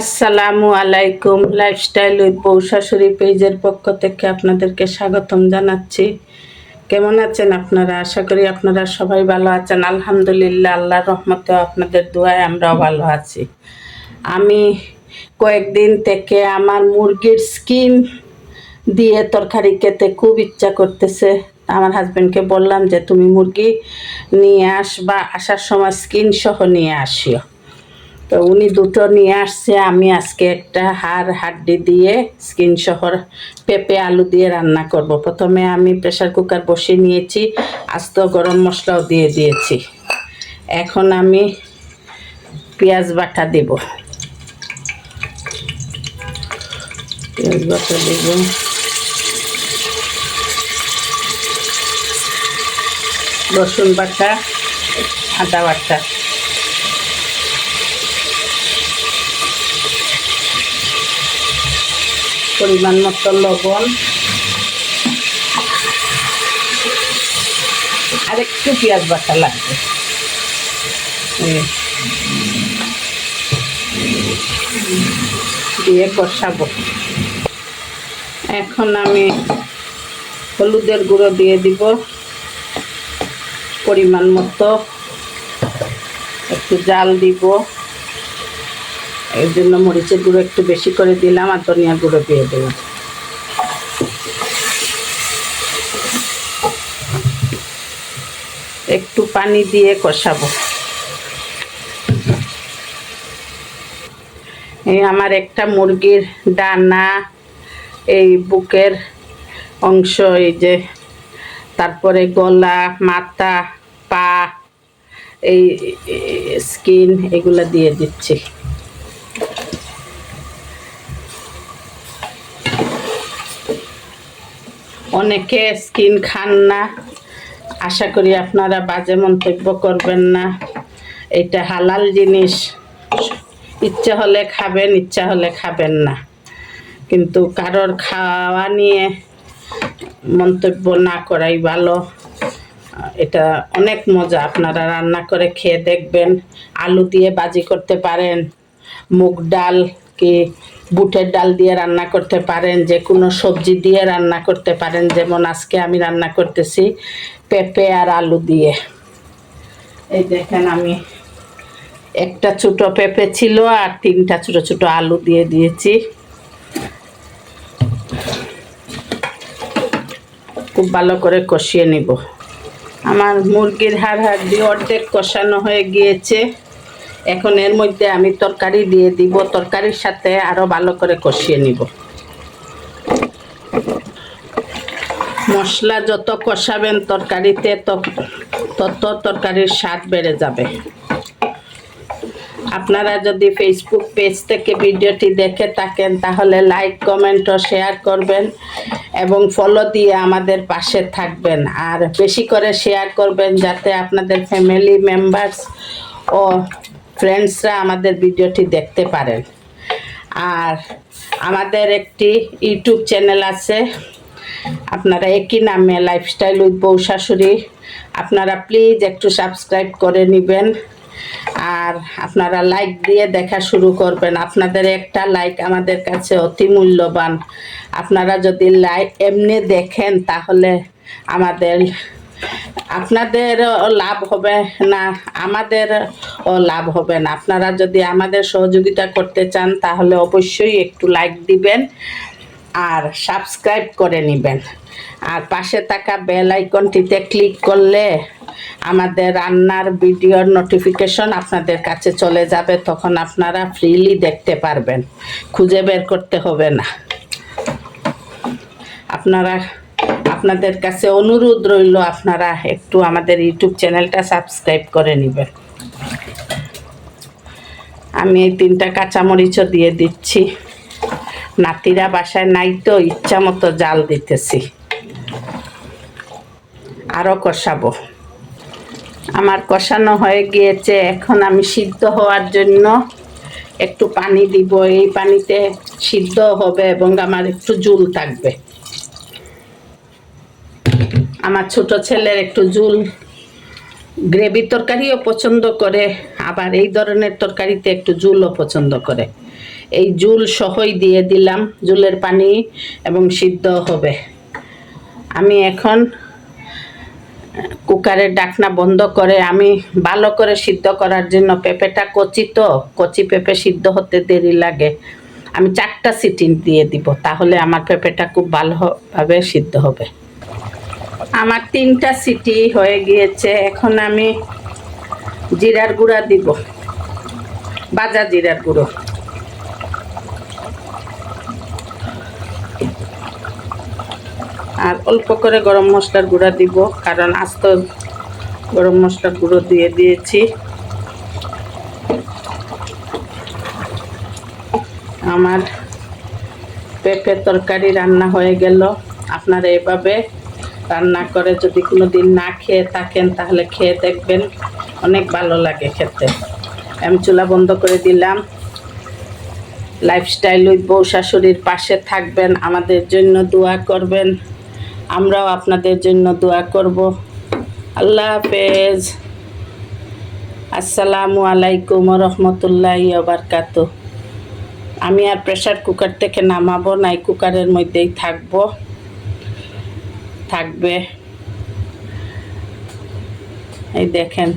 আসসালামু আলাইকুম। Lifestyle with বউ শাশুড়ি পেজের পক্ষ থেকে আপনাদেরকে স্বাগতম জানাচ্ছি। কেমন আছেন আপনারা? আশা করি আপনারা সবাই ভালো আছেন। আলহামদুলিল্লাহ, আল্লাহর রহমতে আপনাদের দোয়ায় আমরাও ভালো আছি। আমি কয়েকদিন থেকে আমার মুরগির স্কিন দিয়ে তরকারি খেতে খুব ইচ্ছা করতেছে। আমার হাজব্যান্ডকে বললাম যে, তুমি মুরগি নিয়ে আসবা, আসার সময় স্কিন সহ নিয়ে আসিও। তো উনি দুটো নিয়ে আসছে, আমি আজকে একটা হাড়, হাড্ডি দিয়ে স্কিন শহর পেঁপে আলু দিয়ে রান্না করব। প্রথমে আমি প্রেশার কুকার বসিয়ে নিয়েছি, আস্ত গরম মশলাও দিয়ে দিয়েছি। এখন আমি পেঁয়াজ বাটা দেব। পেঁয়াজ বাটা দেব। রসুন বাটা, আদা বাটা। পরিমাণ মতো লবণ। আর একটু পেঁয়াজ বাটা লাগবে। দিয়ে কষাবো। এখন আমি হলুদের গুঁড়ো দিয়ে দিব পরিমাণ মতো। একটু জাল দিব। এর জন্য মরিচের গুঁড়ো একটু বেশি করে দিলাম আর ধনিয়া গুঁড়ো দিয়ে দেবো একটু পানি দিয়ে কষাবো। এই আমার একটা মুরগির ডানা এই বুকের অংশ, এই যে তারপরে গলা, মাথা, পা এই, স্কিন এগুলো দিয়ে দিচ্ছি। অনেকে স্কিন খান না। আশা করি আপনারা বাজে মন্তব্য করবেন না। এটা হালাল জিনিস। ইচ্ছা হলে খাবেন, ইচ্ছা হলে খাবেন না। কিন্তু কারোর খাওয়া নিয়ে মন্তব্য না করাই ভালো। এটা অনেক মজা। আপনারা রান্না করে খেয়ে দেখবেন। আলু দিয়ে বাজি করতে পারেন। মুগ ডাল কি বুটের ডাল দিয়ে রান্না করতে পারেন, যে কোনো সবজি দিয়ে রান্না করতে পারেন, যেমন আজকে আমি রান্না করতেছি পেঁপে আর আলু দিয়ে। এই দেখেন আমি একটা ছোট পেঁপে ছিল আর তিনটা ছোট ছোট আলু দিয়ে দিয়েছি। খুব ভালো করে কষিয়ে নিব। আমার মুরগির হাড় হাড় দিয়ে অর্ধেক কষানো হয়ে গিয়েছে। এখন এর মধ্যে আমি তরকারি দিয়ে দিব, তরকারির সাথে আরও ভালো করে কষিয়ে নিব। মশলা যত কষাবেন তরকারিতে, তত তত তরকারির স্বাদ বেড়ে যাবে। আপনারা যদি ফেসবুক পেজ থেকে ভিডিওটি দেখে থাকেন, তাহলে লাইক কমেন্ট ও শেয়ার করবেন এবং ফলো দিয়ে আমাদের পাশে থাকবেন। আর বেশি করে শেয়ার করবেন যাতে আপনাদের ফ্যামিলি মেম্বার্স ও ফ্রেন্ডসরা আমাদের ভিডিওটি দেখতে পারেন। আর আমাদের একটি ইউটিউব চ্যানেল আছে। আপনারা একই নামে লাইফস্টাইল উইথ বউ শাশুড়ি। আপনারা প্লিজ একটু সাবস্ক্রাইব করে নেবেন। আর আপনারা লাইক দিয়ে দেখা শুরু করবেন। আপনাদের একটা লাইক আমাদের কাছে অতি মূল্যবান। আপনারা যদি লাইক এমনি দেখেন তাহলে আমাদের আপনাদের লাভ হবে না, আমাদের লাভ হবে না। আপনারা যদি আমাদের সহযোগিতা করতে চান, তাহলে অবশ্যই একটু লাইক দিবেন আর সাবস্ক্রাইব করে নেবেন। আর পাশে থাকা বেল আইকনটিতে ক্লিক করলে আমাদের রান্নার ভিডিওর নোটিফিকেশন আপনাদের কাছে চলে যাবে, তখন আপনারা ফ্রিলি দেখতে পারবেন। খুঁজে বের করতে হবে না। আপনারা আপনাদের কাছে অনুরোধ রইল, আপনারা একটু আমাদের ইউটিউব চ্যানেলটা সাবস্ক্রাইব করে নেবেন। আমি এই তিনটা কাঁচামরিচও দিয়ে দিচ্ছি। নাতিরা বাসায় নাই তো, ইচ্ছা মতো জাল দিতেছি। আরও কষাবো। আমার কষানো হয়ে গিয়েছে, এখন আমি সিদ্ধ হওয়ার জন্য একটু পানি দিব। এই পানিতে সিদ্ধ হবে এবং আমার একটু জুল থাকবে। আমার ছোট ছেলের একটু জুল গ্রেভি তরকারিও পছন্দ করে, আবার এই ধরনের তরকারিতে একটু জুলও পছন্দ করে। এই জুল সহই দিয়ে দিলাম, জুলের পানি এবং সিদ্ধ হবে। আমি এখন কুকারের ডাকনা বন্ধ করে, আমি ভালো করে সিদ্ধ করার জন্য পেঁপেটা কচি তো, কচি পেঁপে সিদ্ধ হতে দেরি লাগে। আমি চারটা সিটি দিয়ে দিব, তাহলে আমার পেঁপেটা খুব ভালোভাবে সিদ্ধ হবে। আমার তিনটা সিটি হয়ে গিয়েছে, এখন আমি জিরার গুঁড়া দিব। বাজা জিরার গুঁড়ো। আর অল্প করে গরম মশলার গুঁড়া দিব, কারণ আস্ত গরম মশলার গুঁড়ো দিয়ে দিয়েছি। আমার পেঁপে তরকারি রান্না হয়ে গেল। আপনারা এভাবে রান্না করে, যদি কোনো দিন না খেয়ে থাকেন, তাহলে খেয়ে দেখবেন অনেক ভালো লাগে খেতে। আমি চুলা বন্ধ করে দিলাম। লাইফস্টাইল উইথ বউ শাশুড়ির পাশে থাকবেন, আমাদের জন্য দোয়া করবেন। আমরাও আপনাদের জন্য দোয়া করব। আল্লাহ হাফেজ। আসসালামু আলাইকুম রহমতুল্লাহ বারকাত আমি আর প্রেশার কুকার থেকে নামাবো না এই কুকারের মধ্যেই থাকব। থাকবে। এই দেখেন।